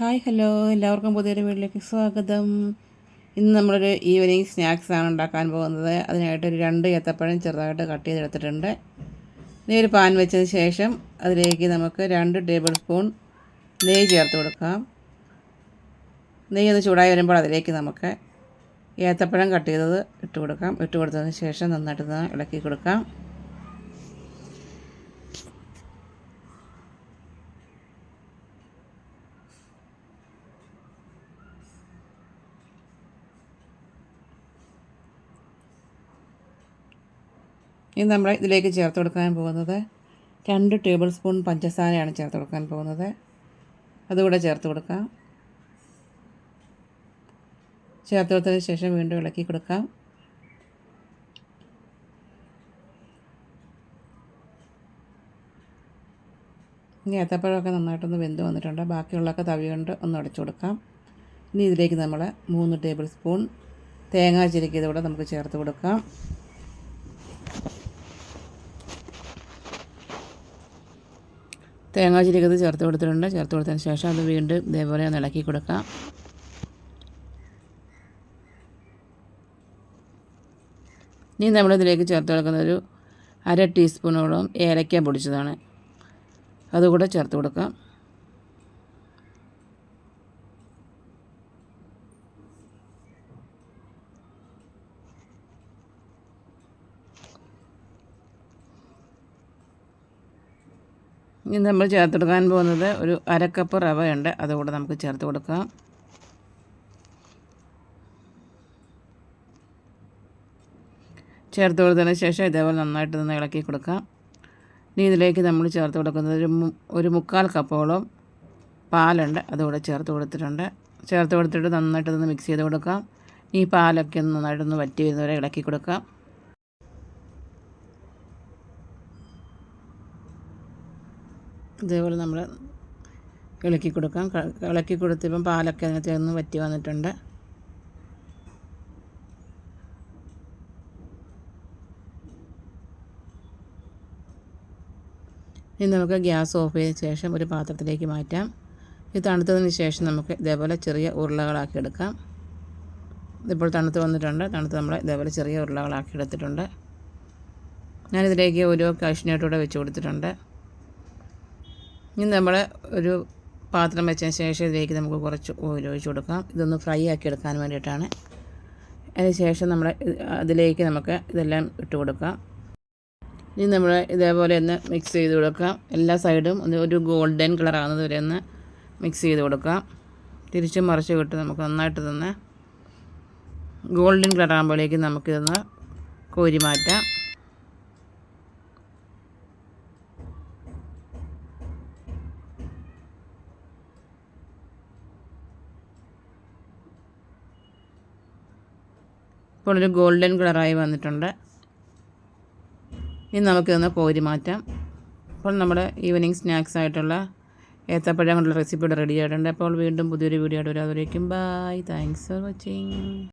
Hi hello. എല്ലാവർക്കും പുതിയൊരു വീട്ടിലേക്ക് സ്വാഗതം. ഇന്ന് നമ്മളൊരു ഈവനിങ് സ്നാക്സാണ് ഉണ്ടാക്കാൻ പോകുന്നത്. അതിനായിട്ട് ഒരു രണ്ട് ഏത്തപ്പഴം ചെറുതായിട്ട് കട്ട് ചെയ്തെടുത്തിട്ടുണ്ട്. ഇനി ഒരു പാൻ വെച്ചതിന് ശേഷം അതിലേക്ക് നമുക്ക് രണ്ട് ടേബിൾ സ്പൂൺ നെയ്യ് ചേർത്ത് കൊടുക്കാം. നെയ്യ് ഒന്ന് ചൂടായി വരുമ്പോൾ അതിലേക്ക് നമുക്ക് ഏത്തപ്പഴം കട്ട് ചെയ്തത് ഇട്ട് കൊടുക്കാം. ഇട്ട് കൊടുത്തതിന് ശേഷം നന്നായിട്ട് ഇളക്കി കൊടുക്കാം. ഇനി നമ്മൾ ഇതിലേക്ക് ചേർത്ത് കൊടുക്കാൻ പോകുന്നത് രണ്ട് ടേബിൾ സ്പൂൺ പഞ്ചസാരയാണ് ചേർത്ത് കൊടുക്കാൻ പോകുന്നത്. അതുകൂടെ ചേർത്ത് കൊടുക്കാം. ചേർത്ത് കൊടുത്തതിന് ശേഷം വീണ്ടും ഇളക്കി കൊടുക്കാം. ഇനി ഏത്തപ്പഴമൊക്കെ നന്നായിട്ടൊന്ന് വെന്ത് വന്നിട്ടുണ്ട്. ബാക്കിയുള്ളതൊക്കെ തവി കൊണ്ട് ഒന്ന് അടച്ചു കൊടുക്കാം. ഇനി ഇതിലേക്ക് നമ്മൾ മൂന്ന് ടേബിൾ സ്പൂൺ തേങ്ങാ ചിരക്കിയതോടെ നമുക്ക് ചേർത്ത് കൊടുക്കാം. തേങ്ങാ ചിരിക്കത് ചേർത്ത് കൊടുത്തിട്ടുണ്ട്. ചേർത്ത് കൊടുത്തതിന് ശേഷം അത് വീണ്ടും ഇതേപോലെ ഒന്ന് ഇളക്കി കൊടുക്കാം. ഇനി നമ്മളിതിലേക്ക് ചേർത്ത് കൊടുക്കുന്ന ഒരു അര ടീസ്പൂണോളം ഏലക്ക പൊടിച്ചതാണ്. അതുകൂടെ ചേർത്ത് കൊടുക്കാം. ഇനി നമ്മൾ ചേർത്തെടുക്കാൻ പോകുന്നത് ഒരു അരക്കപ്പ് റവയുണ്ട്. അതുകൂടെ നമുക്ക് ചേർത്ത് കൊടുക്കാം. ചേർത്ത് കൊടുത്തതിന് ശേഷം ഇതേപോലെ നന്നായിട്ട് നിന്ന് ഇളക്കി കൊടുക്കാം. ഇനി ഇതിലേക്ക് നമ്മൾ ചേർത്ത് കൊടുക്കുന്നത് ഒരു ഒരു മുക്കാൽ കപ്പോളം പാലുണ്ട്. അതുകൂടെ ചേർത്ത് കൊടുത്തിട്ടുണ്ട്. ചേർത്ത് കൊടുത്തിട്ട് നന്നായിട്ട് ഒന്ന് മിക്സ് ചെയ്ത് കൊടുക്കാം. ഈ പാലൊക്കെ ഒന്ന് നന്നായിട്ടൊന്ന് വറ്റി വരുന്നവരെ ഇളക്കി കൊടുക്കാം. ഇതേപോലെ നമ്മൾ ഇളക്കി കൊടുക്കാം. ഇളക്കി കൊടുത്തപ്പം പാലൊക്കെ അതിനകത്ത് ഒന്ന് വറ്റി വന്നിട്ടുണ്ട്. ഇനി നമുക്ക് ഗ്യാസ് ഓഫ് ചെയ്ത ശേഷം ഒരു പാത്രത്തിലേക്ക് മാറ്റാം. ഇത് തണുത്തതിന് ശേഷം നമുക്ക് ഇതേപോലെ ചെറിയ ഉരുളകളാക്കി എടുക്കാം. ഇതിപ്പോൾ തണുത്ത് വന്നിട്ടുണ്ട്. തണുത്ത് നമ്മൾ ഇതേപോലെ ചെറിയ ഉരുളകളാക്കി എടുത്തിട്ടുണ്ട്. ഞാനിതിലേക്ക് ഓരോ കാഷ്നട്ടൂടെ വെച്ച് കൊടുത്തിട്ടുണ്ട്. ഇനി നമ്മൾ ഒരു പാത്രം വെച്ചതിന് ശേഷം ഇതിലേക്ക് നമുക്ക് കുറച്ച് ഓയിൽ ഒഴിച്ച് കൊടുക്കാം. ഇതൊന്ന് ഫ്രൈ ആക്കി എടുക്കാൻ വേണ്ടിയിട്ടാണ്. അതിന് ശേഷം നമ്മൾ അതിലേക്ക് നമുക്ക് ഇതെല്ലാം ഇട്ട് കൊടുക്കാം. ഇനി നമ്മൾ ഇതേപോലെ ഒന്ന് മിക്സ് ചെയ്ത് കൊടുക്കാം. എല്ലാ സൈഡും ഒന്ന് ഒരു ഗോൾഡൻ കളർ ആകുന്നത് വരെ ഒന്ന് മിക്സ് ചെയ്ത് കൊടുക്കാം. തിരിച്ചും മറിച്ച് വിട്ട് നമുക്ക് നന്നായിട്ട് തന്നെ ഗോൾഡൻ കളർ ആകുമ്പോഴേക്കും നമുക്കിതൊന്ന് കോരി മാറ്റാം. ഇപ്പോൾ ഒരു ഗോൾഡൻ കളറായി വന്നിട്ടുണ്ട്. ഇനി നമുക്കിതൊന്ന് കോരി മാറ്റാം. അപ്പോൾ നമ്മുടെ ഈവനിങ് സ്നാക്സ് ആയിട്ടുള്ള ഏത്തപ്പഴം കൊണ്ടുള്ള റെസിപ്പി ഇവിടെ റെഡി ആയിട്ടുണ്ട്. അപ്പോൾ വീണ്ടും പുതിയൊരു വീഡിയോ ആയിട്ട് വരാതിരിക്കും. ബൈ. Thanks for watching.